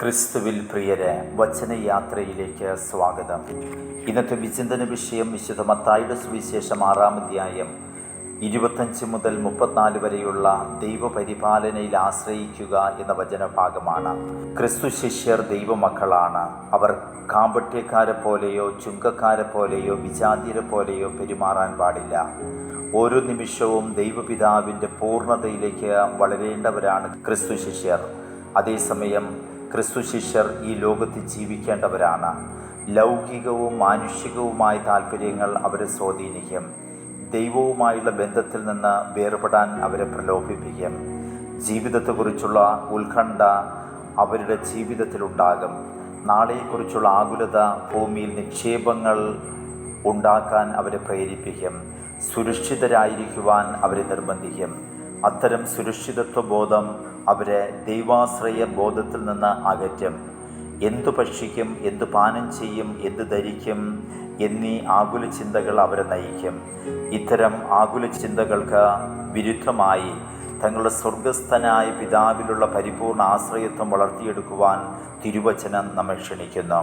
ക്രിസ്തുവിൽ പ്രിയരെ വചനയാത്രയിലേക്ക് സ്വാഗതം. ഇന്നത്തെ വിചിന്തന വിഷയം വിശുദ്ധ മത്തായുടെ സുവിശേഷം ആറാം അധ്യായം ഇരുപത്തഞ്ച് മുതൽ മുപ്പത്തിനാല് വരെയുള്ള ദൈവപരിപാലനയിൽ ആശ്രയിക്കുക എന്ന വചനഭാഗമാണ് ക്രിസ്തു ശിഷ്യർ ദൈവമക്കളാണ്. അവർ കാമ്പട്യക്കാരെ പോലെയോ ചുങ്കക്കാരെ പോലെയോ വിജാതിരെ പോലെയോ പെരുമാറാൻ പാടില്ല. ഓരോ നിമിഷവും ദൈവപിതാവിന്റെ പൂർണതയിലേക്ക് വളരേണ്ടവരാണ് ക്രിസ്തു ശിഷ്യർ. അതേസമയം ക്രിസ്തു ശിഷ്യർ ഈ ലോകത്ത് ജീവിക്കേണ്ടവരാണ്. ലൗകികവും മാനുഷികവുമായ താല്പര്യങ്ങൾ അവരെ സ്വാധീനിക്കും. ദൈവവുമായുള്ള ബന്ധത്തിൽ നിന്ന് വേർപെടാൻ അവരെ പ്രലോഭിപ്പിക്കും. ജീവിതത്തെക്കുറിച്ചുള്ള ഉത്കണ്ഠ അവരുടെ ജീവിതത്തിലുണ്ടാകും നാളെയെക്കുറിച്ചുള്ള ആകുലത ഭൂമിയിൽ നിക്ഷേപങ്ങൾ ഉണ്ടാക്കാൻ അവരെ പ്രേരിപ്പിക്കും. സുരക്ഷിതരായിരിക്കുവാൻ അവരെ നിർബന്ധിക്കും. അത്തരം സുരക്ഷിതത്വ ബോധം അവരെ ദൈവാശ്രയ ബോധത്തിൽ നിന്ന് അകറ്റും. എന്തു ഭക്ഷിക്കും എന്തു പാനം ചെയ്യും എന്ത് ധരിക്കും എന്നീ ആകുല ചിന്തകൾ അവരെ നയിക്കും. ഇത്തരം ആകുല ചിന്തകൾക്ക് വിരുദ്ധമായി തങ്ങളുടെ സ്വർഗസ്ഥനായ പിതാവിലുള്ള പരിപൂർണ ആശ്രയത്വം വളർത്തിയെടുക്കുവാൻ തിരുവചനം നമ്മെ ക്ഷണിക്കുന്നു.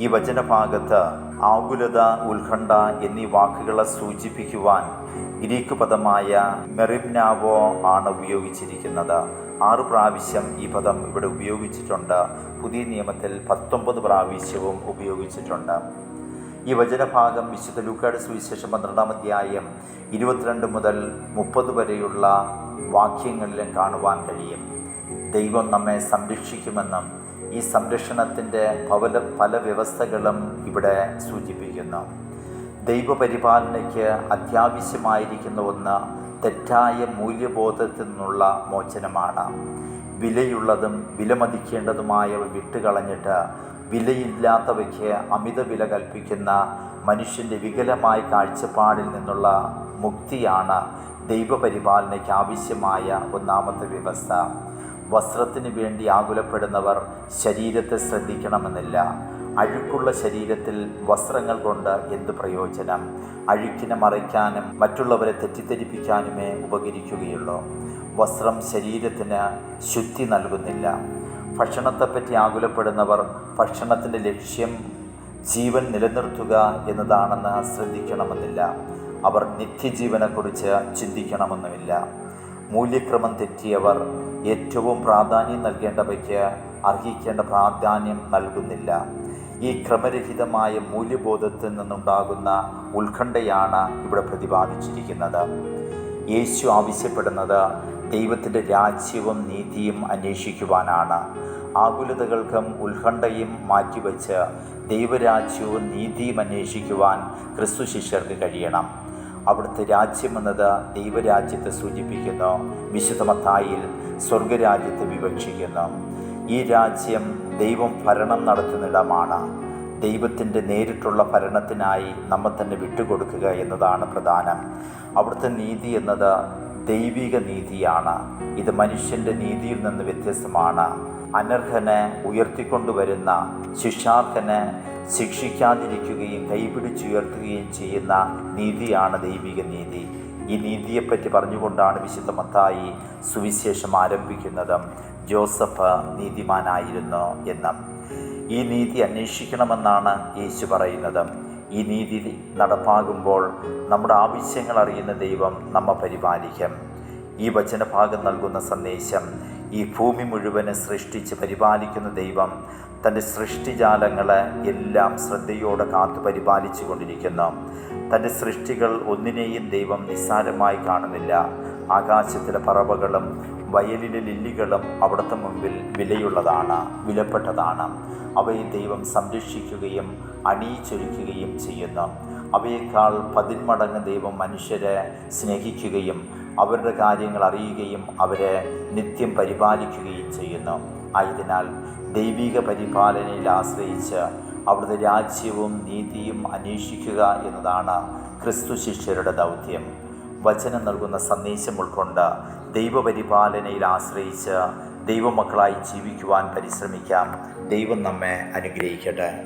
ഈ വചനഭാഗത്ത് ആകുലത ഉത്കണ്ഠ എന്നീ വാക്കുകളെ സൂചിപ്പിക്കുവാൻ ഗ്രീക്ക് പദമായ മെറിംനാവോ ആണ് ഉപയോഗിച്ചിരിക്കുന്നത്. ആറ് പ്രാവശ്യം ഈ പദം ഇവിടെ ഉപയോഗിച്ചിട്ടുണ്ട്. പുതിയ നിയമത്തിൽ പത്തൊമ്പത് പ്രാവശ്യവും ഉപയോഗിച്ചിട്ടുണ്ട്. ഈ വചനഭാഗം വിശുദ്ധ ലൂക്കാട് സുവിശേഷം പന്ത്രണ്ടാം അധ്യായം ഇരുപത്തിരണ്ട് മുതൽ മുപ്പത് വരെയുള്ള വാക്യങ്ങളിലും കാണുവാൻ കഴിയും. ദൈവം നമ്മെ സംരക്ഷിക്കുമെന്നും ഈ സംരക്ഷണത്തിന്റെ പല പല വ്യവസ്ഥകളും ഇവിടെ സൂചിപ്പിക്കുന്നു. ദൈവപരിപാലനയ്ക്ക് അത്യാവശ്യമായിരിക്കുന്ന ഒന്ന് തെറ്റായ മൂല്യബോധത്തിൽ നിന്നുള്ള മോചനമാണ്. വിലയുള്ളതും വിലമതിക്കേണ്ടതുമായവ വിട്ടുകളഞ്ഞിട്ട് വിലയില്ലാത്തവയ്ക്ക് അമിത വില കൽപ്പിക്കുന്ന മനുഷ്യന്റെ വികലമായ കാഴ്ചപ്പാടിൽ നിന്നുള്ള മുക്തിയാണ് ദൈവപരിപാലനയ്ക്ക് ആവശ്യമായ ഒന്നാമത്തെ വ്യവസ്ഥ. വസ്ത്രത്തിന് വേണ്ടി ആകുലപ്പെടുന്നവർ ശരീരത്തെ ശ്രദ്ധിക്കണമെന്നില്ല. അഴുക്കുള്ള ശരീരത്തിൽ വസ്ത്രങ്ങൾ കൊണ്ട് എന്ത് പ്രയോജനം? അഴുക്കിനെ മറയ്ക്കാനും മറ്റുള്ളവരെ തെറ്റിദ്ധരിപ്പിക്കാനുമേ ഉപകരിക്കുകയുള്ളൂ. വസ്ത്രം ശരീരത്തിന് ശുദ്ധി നൽകുന്നില്ല. ഭക്ഷണത്തെപ്പറ്റി ആകുലപ്പെടുന്നവർ ഭക്ഷണത്തിന്റെ ലക്ഷ്യം ജീവൻ നിലനിർത്തുക എന്നതാണെന്ന് ശ്രദ്ധിക്കണമെന്നില്ല. അവർ നിത്യജീവനെക്കുറിച്ച് ചിന്തിക്കണമെന്നുമില്ല. മൂല്യക്രമം തെറ്റിയവർ ഏറ്റവും പ്രാധാന്യം നൽകേണ്ടവയ്ക്ക് അർഹിക്കേണ്ട പ്രാധാന്യം നൽകുന്നില്ല. ഈ ക്രമരഹിതമായ മൂല്യബോധത്തിൽ നിന്നുണ്ടാകുന്ന ഉത്കണ്ഠയാണ് ഇവിടെ പ്രതിപാദിച്ചിരിക്കുന്നത്. യേശു ആവശ്യപ്പെടുന്നത് ദൈവത്തിന്റെ രാജ്യവും നീതിയും അന്വേഷിക്കുവാനാണ്. ആകുലതകൾക്കും ഉത്കണ്ഠയും മാറ്റിവെച്ച് ദൈവരാജ്യവും നീതിയും അന്വേഷിക്കുവാൻ ക്രിസ്തു ശിഷ്യർക്ക് കഴിയണം. അവിടുത്തെ രാജ്യമെന്നത് ദൈവരാജ്യത്തെ സൂചിപ്പിക്കുന്നു. വിശുദ്ധമത്തായിൽ സ്വർഗരാജ്യത്തെ വിവക്ഷിക്കുന്നു. ഈ രാജ്യം ദൈവം ഭരണം നടത്തുന്നിടമാണ് ദൈവത്തിന്റെ നേരിട്ടുള്ള ഭരണത്തിനായി നമ്മെ തന്നെ വിട്ടുകൊടുക്കുക എന്നതാണ് പ്രധാനം. അവിടുത്തെ നീതി എന്നത് ദൈവിക നീതിയാണ്. ഇത് മനുഷ്യന്റെ നീതിയിൽ നിന്ന് വ്യത്യസ്തമാണ്. അനർഹനെ ഉയർത്തിക്കൊണ്ടുവരുന്ന ശിക്ഷാർഹനെ ശിക്ഷിക്കാതിരിക്കുകയും കൈപിടിച്ചുയർത്തുകയും ചെയ്യുന്ന നീതിയാണ് ദൈവിക നീതി. ഈ നീതിയെപ്പറ്റി പറഞ്ഞുകൊണ്ടാണ് വിശുദ്ധ മത്തായി സുവിശേഷം ആരംഭിക്കുന്നതും. ജോസഫ് നീതിമാനായിരുന്നു എന്ന്. ഈ നീതി അന്വേഷിക്കണമെന്നാണ് യേശു പറയുന്നത്. ഈ നീതി നടപ്പാകുമ്പോൾ നമ്മുടെ ആവശ്യങ്ങൾ അറിയുന്ന ദൈവം നമ്മെ പരിപാലിക്കും. ഈ വചനഭാഗം നൽകുന്ന സന്ദേശം ഈ ഭൂമി മുഴുവൻ സൃഷ്ടിച്ച് പരിപാലിക്കുന്ന ദൈവം തന്റെ സൃഷ്ടിജാലങ്ങളെ എല്ലാം ശ്രദ്ധയോടെ കാത്തു പരിപാലിച്ചു കൊണ്ടിരിക്കുന്നു. തന്റെ സൃഷ്ടികൾ ഒന്നിനെയും ദൈവം നിസ്സാരമായി കാണുന്നില്ല. ആകാശത്തിലെ പറവകളും വയലിലെ ലില്ലികളും അവിടുത്തെ മുമ്പിൽ വിലയുള്ളതാണ് വിലപ്പെട്ടതാണ്. അവയെ ദൈവം സംരക്ഷിക്കുകയും അണിയിച്ചൊരുക്കുകയും ചെയ്യുന്നു. അവയേക്കാൾ പതിന്മടങ്ങ് ദൈവം മനുഷ്യരെ സ്നേഹിക്കുകയും അവരുടെ കാര്യങ്ങൾ അറിയുകയും അവരെ നിത്യം പരിപാലിക്കുകയും ചെയ്യുന്നു. ആയതിനാൽ ദൈവിക പരിപാലനയിൽ ആശ്രയിച്ച് അവിടുത്തെ രാജ്യവും നീതിയും അന്വേഷിക്കുക എന്നതാണ് ക്രിസ്തു ശിഷ്യരുടെ ദൗത്യം. വചനം നൽകുന്ന സന്ദേശം ഉൾക്കൊണ്ട് ദൈവപരിപാലനയിൽ ആശ്രയിച്ച് ദൈവമക്കളായി ജീവിക്കുവാൻ പരിശ്രമിക്കാം. ദൈവം നമ്മെ അനുഗ്രഹിക്കട്ടെ.